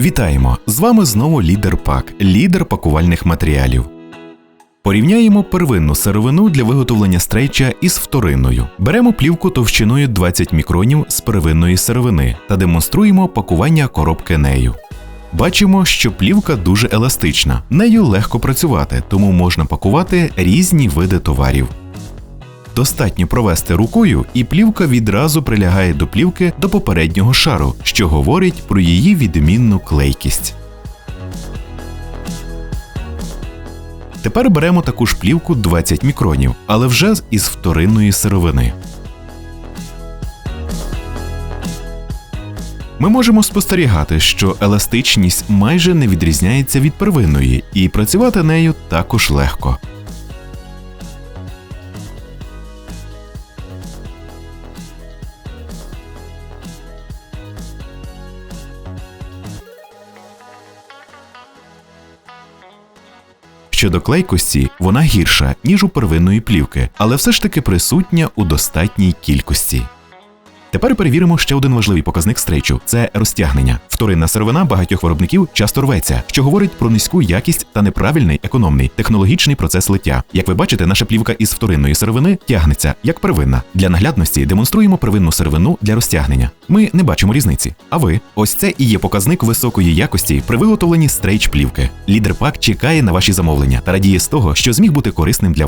Вітаємо! З вами знову лідер ПАК, лідер пакувальних матеріалів. Порівняємо первинну сировину для виготовлення стрейча із вторинною. Беремо плівку товщиною 20 мікронів з первинної сировини та демонструємо пакування коробки нею. Бачимо, що плівка дуже еластична, нею легко працювати, тому можна пакувати різні види товарів. Достатньо провести рукою, і плівка відразу прилягає до плівки до попереднього шару, що говорить про її відмінну клейкість. Тепер беремо таку ж плівку 20 мікронів, але вже із вторинної сировини. Ми можемо спостерігати, що еластичність майже не відрізняється від первинної, і працювати нею також легко. Щодо клейкості, вона гірша, ніж у первинної плівки, але все ж таки присутня у достатній кількості. Тепер перевіримо ще один важливий показник стрейчу це розтягнення. Вторинна сировина багатьох виробників часто рветься, що говорить про низьку якість та неправильний економний технологічний процес лиття. Як ви бачите, наша плівка із вторинної сировини тягнеться як первинна. Для наглядності демонструємо первинну сировину для розтягнення. Ми не бачимо різниці. А ви, ось це і є показник високої якості при виготовленні стрейч плівки. Лідер пак чекає на ваші замовлення та радіє з того, що зміг бути корисним для